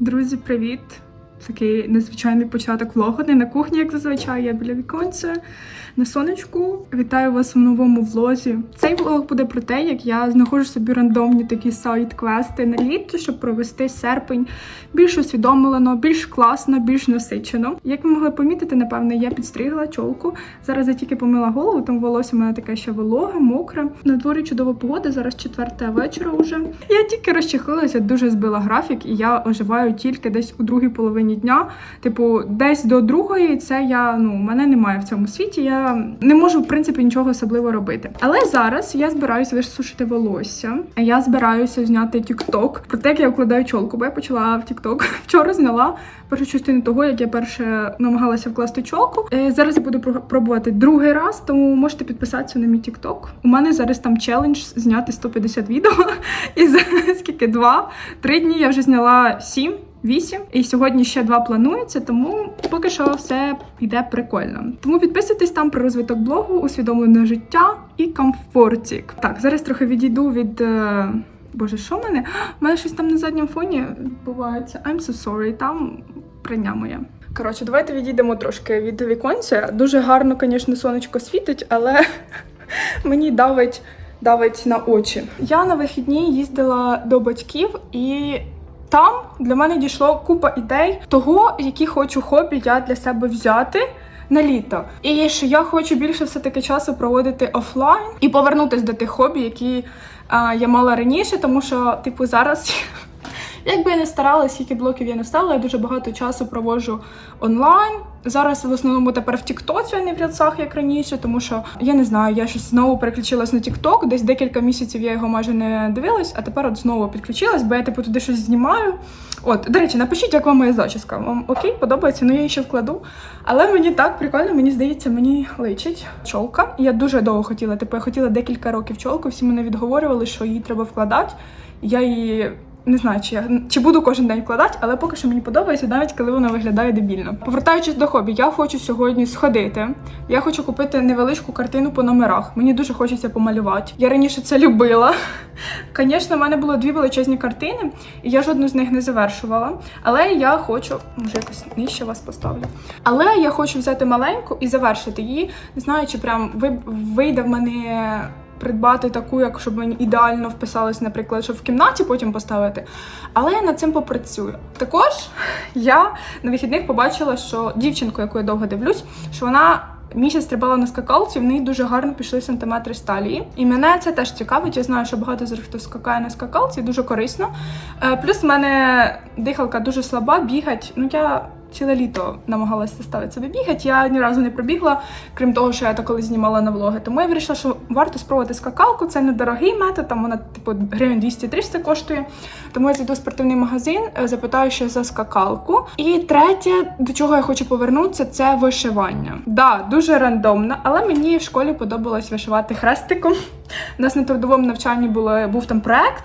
Друзі, привіт! Такий незвичайний початок влогу. Не на кухні, як зазвичай, я біля віконця на сонечку. Вітаю вас в новому влозі. Цей влог буде про те, як я знаходжу собі рандомні такі сайт-квести на літо, щоб провести серпень більш усвідомлено, більш класно, більш насичено. Як ви могли помітити, напевно, я підстригла чолку. Зараз я тільки помила голову, тому волосся у мене таке ще вологе, мокре. На дворі чудова погода, зараз четверта вечора вже. Я тільки розчехлилася, дуже збила графік, і я оживаю тільки десь у другій половині дня. Типу, десь до другої, це я ну мене немає в цьому світі. Я не можу в принципі нічого особливо робити. Але зараз я збираюся висушити волосся. Я збираюся зняти TikTok. Про те, як я укладаю чолку, бо я почала в TikTok. Вчора зняла першу частину того, як я перше намагалася вкласти чолку. Е, Зараз я буду пробувати другий раз, тому можете підписатися на мій TikTok. У мене зараз там челендж зняти 150 відео. І за скільки два, три дні я вже зняла сім. Вісім і сьогодні ще два планується, тому поки що все йде прикольно. Тому підписуйтесь там про розвиток блогу, усвідомлене життя і комфортік. Так, зараз трохи відійду від. е, Боже, що в мене? У мене щось там на задньому фоні відбувається. I'm so sorry, там прання моя. Коротше, давайте відійдемо трошки від віконця. Дуже гарно, звісно, сонечко світить, але мені давить, давить на очі. Я на вихідні їздила до батьків і. Там для мене дійшло купа ідей того, які хочу хобі я для себе взяти на літо. І що я хочу більше все-таки часу проводити офлайн і повернутися до тих хобі, які а, я мала раніше, тому що, типу, зараз. Якби я не старалась, скільки блоків я не встала, я дуже багато часу проводжу онлайн. Зараз в основному тепер в Тіктоці, а не в рядцах, як раніше, тому що я не знаю, я щось знову переключилась на Тікток. Десь декілька місяців я його майже не дивилась, а тепер от знову підключилась, бо я типу туди щось знімаю. От, до речі, напишіть, як вам моя зачіска. Вам окей, подобається, ну я її ще вкладу. Але мені так прикольно, мені здається, мені личить чолка. Я дуже довго хотіла. Типу, я хотіла декілька років чолку. Всі мене відговорювали, що її треба вкладати. Я її. Не знаю, чи я чи буду кожен день вкладати, але поки що мені подобається, навіть коли вона виглядає дебільно. Повертаючись до хобі, я хочу сьогодні сходити. Я хочу купити невеличку картину по номерах. Мені дуже хочеться помалювати. Я раніше це любила. Звісно, в мене було дві величезні картини, і я жодну з них не завершувала. Але я хочу, може якось нижче вас поставлю. Але я хочу взяти маленьку і завершити її. Не знаю, чи прям вийде в мене придбати таку, як щоб мені ідеально вписалось, наприклад, щоб в кімнаті потім поставити. Але я над цим попрацюю. Також я на вихідних побачила, що дівчинку, яку я довго дивлюсь, що вона. Місяць стрибала на скакалці, в неї дуже гарно пішли сантиметри сталії. І мене це теж цікавить. Я знаю, що багато з них хто скакає на скакалці, дуже корисно. Е, Плюс в мене дихалка дуже слаба, бігать. Ну я ціле літо намагалася заставити себе бігати. Я ні разу не пробігла, крім того, що я так колись знімала на влоги. Тому я вирішила, що варто спробувати скакалку. Це недорогий метод, там вона типу гривень 200-300 коштує. Тому я зайду в спортивний магазин, е, запитаю ще за скакалку. І третє, до чого я хочу повернутися, це вишивання. Да, дуже рандомно, але мені в школі подобалось вишивати хрестиком. У нас на трудовому навчанні було був там проект.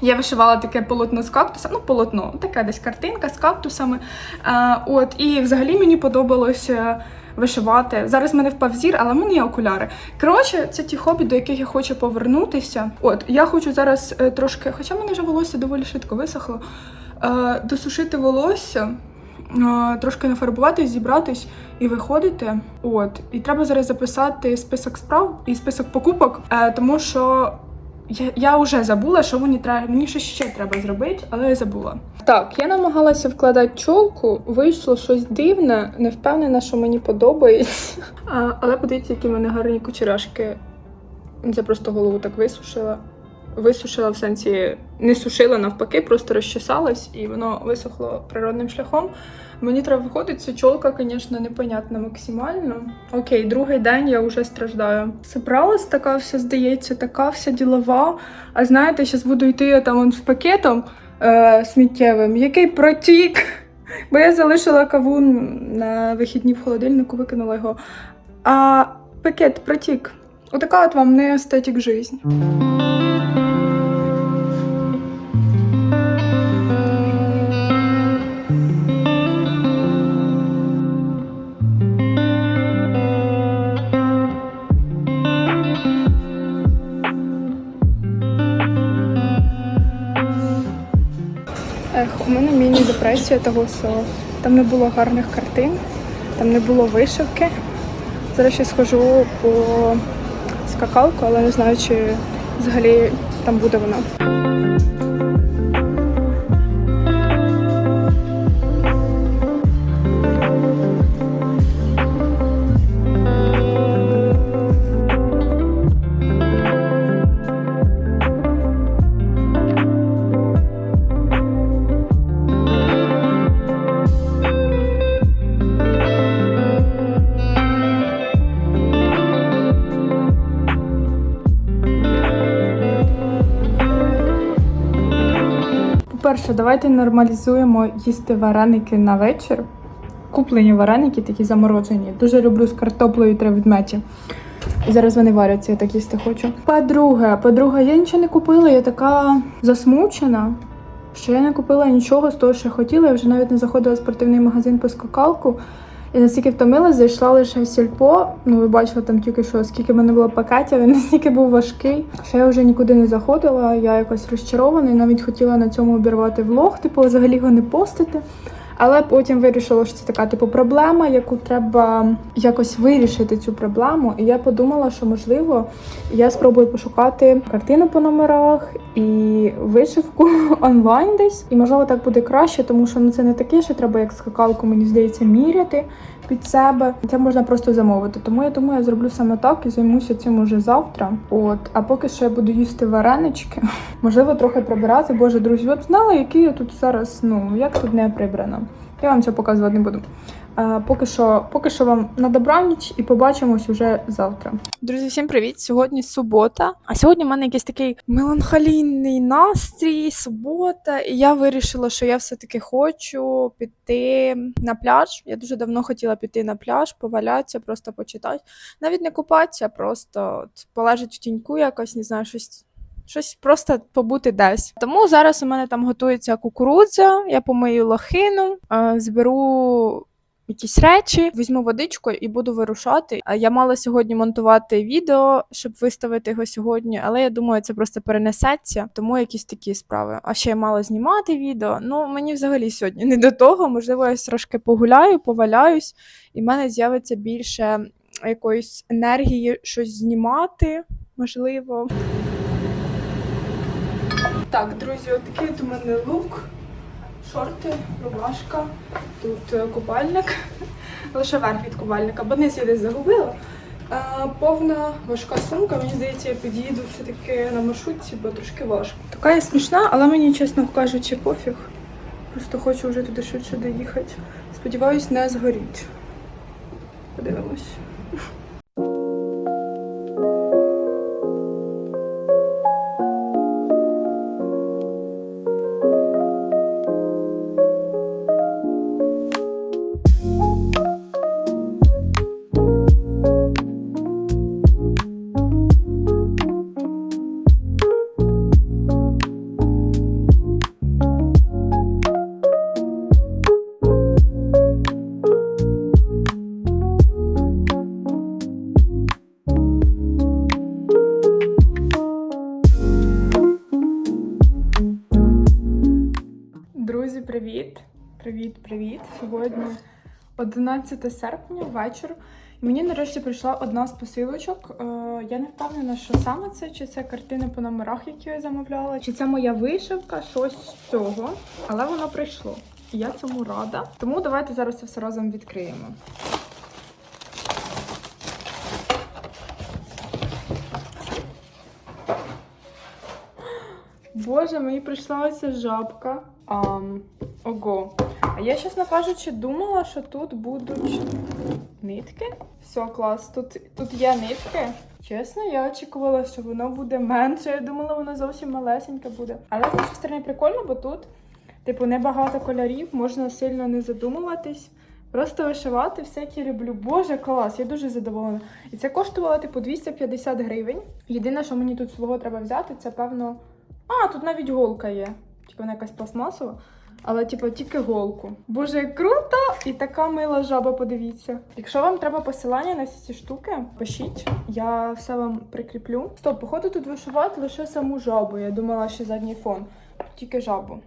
Я вишивала таке полотно з кактусом, ну полотно, така десь картинка з кактусами. А, от, і взагалі мені подобалося вишивати. Зараз в мене впав зір, але в мене є окуляри. Коротше, це ті хобі, до яких я хочу повернутися. От, я хочу зараз е, трошки, хоча в мене вже волосся доволі швидко висохло, е, досушити волосся. е, Трошки нафарбуватись, зібратись і виходити. От, і треба зараз записати список справ і список покупок, е, тому що я, я вже забула, що мені треба. Мені щось ще треба зробити, але я забула. Так, я намагалася вкладати чолку, вийшло щось дивне, не впевнена, що мені подобається. А, але подивіться, які в мене гарні кучерашки. Це просто голову так висушила. Висушила в сенсі не сушила навпаки, просто розчесалась і воно висохло природним шляхом. Мені треба виходити, ця чолка, звісно, непонятна максимально. Окей, другий день я вже страждаю. Собралась така вся, здається, така вся ділова. А знаєте, зараз буду йти там он з пакетом е, сміттєвим, який протік. Бо я залишила кавун на вихідні в холодильнику, викинула його. А пакет протік. Отака от вам не естетик жизнь. Ех, У мене міні-депресія того, що там не було гарних картин, там не було вишивки. Зараз ще схожу по скакалку, але не знаю, чи взагалі там буде вона. По-перше, давайте нормалізуємо їсти вареники на вечір. Куплені вареники, такі заморожені. Дуже люблю з картоплею три ведмечі. Зараз вони варяться, я так їсти хочу. По-друге, по-друге, я нічого не купила, я така засмучена, що я не купила нічого з того, що хотіла. Я вже навіть не заходила в спортивний магазин по скакалку. І настільки втомилась, зайшла лише в сільпо. Ну, ви бачили там тільки що, скільки в мене було пакетів, він настільки був важкий, що я вже нікуди не заходила. Я якось розчарована і навіть хотіла на цьому обірвати влог, типу, взагалі його не постити. Але потім вирішила, що це така типу проблема, яку треба якось вирішити цю проблему. І я подумала, що можливо я спробую пошукати картину по номерах і вишивку онлайн десь. І можливо так буде краще, тому що ну це не таке, що треба як скакалку, мені здається, міряти під себе. Це можна просто замовити. Тому я думаю, я зроблю саме так і займуся цим уже завтра. От, а поки що я буду їсти варенички. Можливо, трохи прибирати. Боже, друзі, ви б знали, який я тут зараз, ну як тут не прибрано. Я вам це показувати не буду. А, поки що, поки що вам на добраніч і побачимось уже завтра. Друзі, всім привіт! Сьогодні субота. А сьогодні в мене якийсь такий меланхолійний настрій, субота. І я вирішила, що я все-таки хочу піти на пляж. Я дуже давно хотіла піти на пляж, повалятися, просто почитати. Навіть не купатися, просто от, полежати в тіньку якось, не знаю, щось. Щось просто побути десь. Тому зараз у мене там готується кукурудза, я помию лохину, е, зберу якісь речі, візьму водичку і буду вирушати. А Я мала сьогодні монтувати відео, щоб виставити його сьогодні, але я думаю, це просто перенесеться, тому якісь такі справи. А ще я мала знімати відео. Ну мені взагалі сьогодні не до того. Можливо, я трошки погуляю, поваляюсь, і в мене з'явиться більше якоїсь енергії щось знімати, можливо. Так, друзі, отакий от у мене лук. Шорти, рубашка, тут е, купальник, лише верх від купальника, бо низ я десь загубила. Е, повна важка сумка, мені здається, я під'їду все-таки на маршрутці, бо трошки важко. Така я смішна, але мені, чесно кажучи, пофіг. Просто хочу вже туди швидше доїхати. Сподіваюсь, не згоріть. Подивимось. Привіт! Сьогодні 11 серпня, вечір. І мені нарешті прийшла одна з посилочок. Е, я не впевнена, що саме це, чи це картини по номерах, які я замовляла, чи це моя вишивка, щось з цього. Але воно прийшло. І я цьому рада. Тому давайте зараз це все разом відкриємо. Боже, мені прийшла оця жабка. Ам, ого. Я, чесно кажучи, думала, що тут будуть нитки. Все, клас. Тут, тут є нитки. Чесно, я очікувала, що воно буде менше. Я думала, воно зовсім малесеньке буде. Але з іншої сторони прикольно, бо тут, типу, небагато кольорів, можна сильно не задумуватись. Просто вишивати все, як я люблю. Боже, клас, я дуже задоволена. І це коштувало, типу, 250 гривень. Єдине, що мені тут свого треба взяти, це певно. А, тут навіть голка є. Типу вона якась пластмасова. Але, типу, тільки голку. Боже, круто! І така мила жаба, подивіться. Якщо вам треба посилання на всі ці штуки, пишіть, я все вам прикріплю. Стоп, походу тут вишивати лише саму жабу. Я думала, що задній фон. Тільки жабу.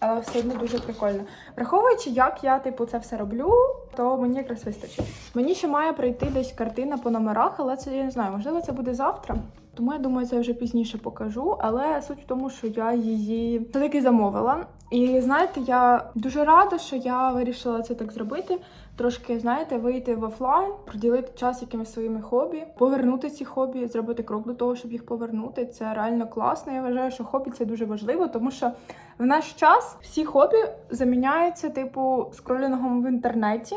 Але все одно дуже прикольно. Враховуючи, як я типу це все роблю, то мені якраз вистачить. Мені ще має прийти десь картина по номерах, але це я не знаю, можливо, це буде завтра. Тому я думаю, це вже пізніше покажу. Але суть в тому, що я її все-таки замовила. І знаєте, я дуже рада, що я вирішила це так зробити. Трошки, знаєте, вийти в офлайн, приділити час якимись своїми хобі, повернути ці хобі, зробити крок до того, щоб їх повернути. Це реально класно. Я вважаю, що хобі це дуже важливо, тому що в наш час всі хобі заміняються, типу, скролінгом в інтернеті.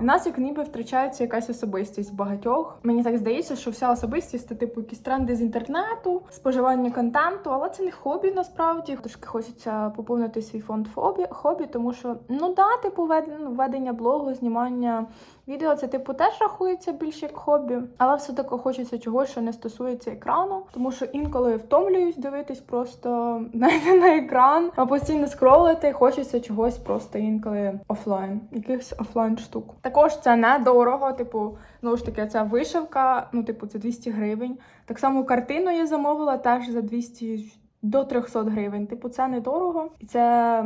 У нас як ніби втрачається якась особистість багатьох. Мені так здається, що вся особистість це типу якісь тренди з інтернету, споживання контенту, але це не хобі насправді. Трошки хочеться поповнити свій фонд хобі, хобі тому що ну да, типу вед- ведення блогу, знімання відео, це типу теж рахується більш як хобі, але все таки хочеться чогось, що не стосується екрану, тому що інколи втомлююсь дивитись просто знаєте, на екран, а постійно скролити. Хочеться чогось просто інколи офлайн, якихось офлайн штук. Також це недорого, типу, знову ж таки, ця вишивка, ну, типу, це 200 гривень. Так само картину я замовила теж за 200 до 300 гривень. Типу, це недорого. І це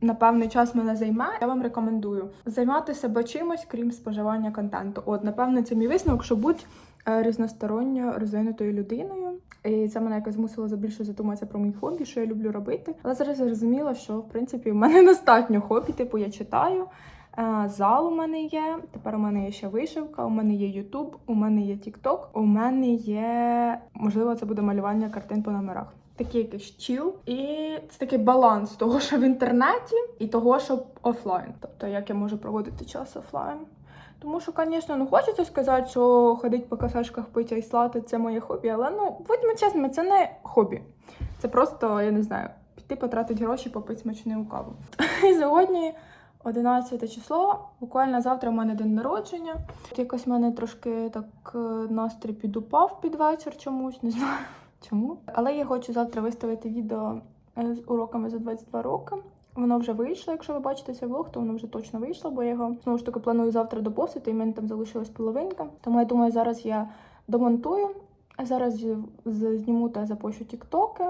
на певний час мене займе. Я вам рекомендую займати себе чимось, крім споживання контенту. От, напевно, це мій висновок, що будь е, різносторонньо розвинутою людиною. І це мене якось змусило забільше задуматися про мій хобі, що я люблю робити. Але зараз зрозуміла, що в принципі в мене достатньо хобі. Типу, я читаю. Е, Зал у мене є. Тепер у мене є ще вишивка, у мене є Ютуб, у мене є Тікток, у мене є можливо, це буде малювання картин по номерах. Такий якийсь чіл, і це такий баланс того, що в інтернеті, і того, що офлайн. Тобто, як я можу проводити час офлайн. Тому що, звісно, ну хочеться сказати, що ходить по кафешках пити і слати це моє хобі, але ну будьмо чесними, це не хобі. Це просто, я не знаю, піти потратити гроші, попити смачну каву. І сьогодні 11 число, буквально завтра в мене день народження. От Якось в мене трошки так е, настрій підупав під вечір чомусь, не знаю чому. Але я хочу завтра виставити відео е, з уроками за 22 роки. Воно вже вийшло. Якщо ви бачите цей влог, то воно вже точно вийшло, бо я його знову ж таки планую завтра допостити, і в мене там залишилась половинка. Тому я думаю, зараз я домонтую. Зараз зніму та запущу тіктоки.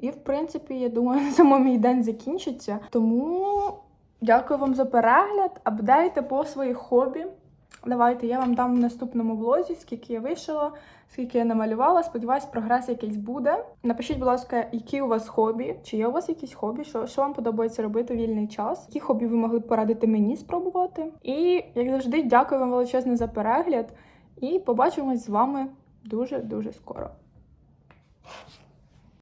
І, в принципі, я думаю, на цьому мій день закінчиться. Тому дякую вам за перегляд. Апдейти по своїх хобі. Давайте я вам дам в наступному влозі, скільки я вишила, скільки я намалювала. Сподіваюсь, прогрес якийсь буде. Напишіть, будь ласка, які у вас хобі, чи є у вас якісь хобі, що, що вам подобається робити в вільний час, які хобі ви могли б порадити мені спробувати. І як завжди, дякую вам величезне за перегляд. І побачимось з вами дуже дуже скоро.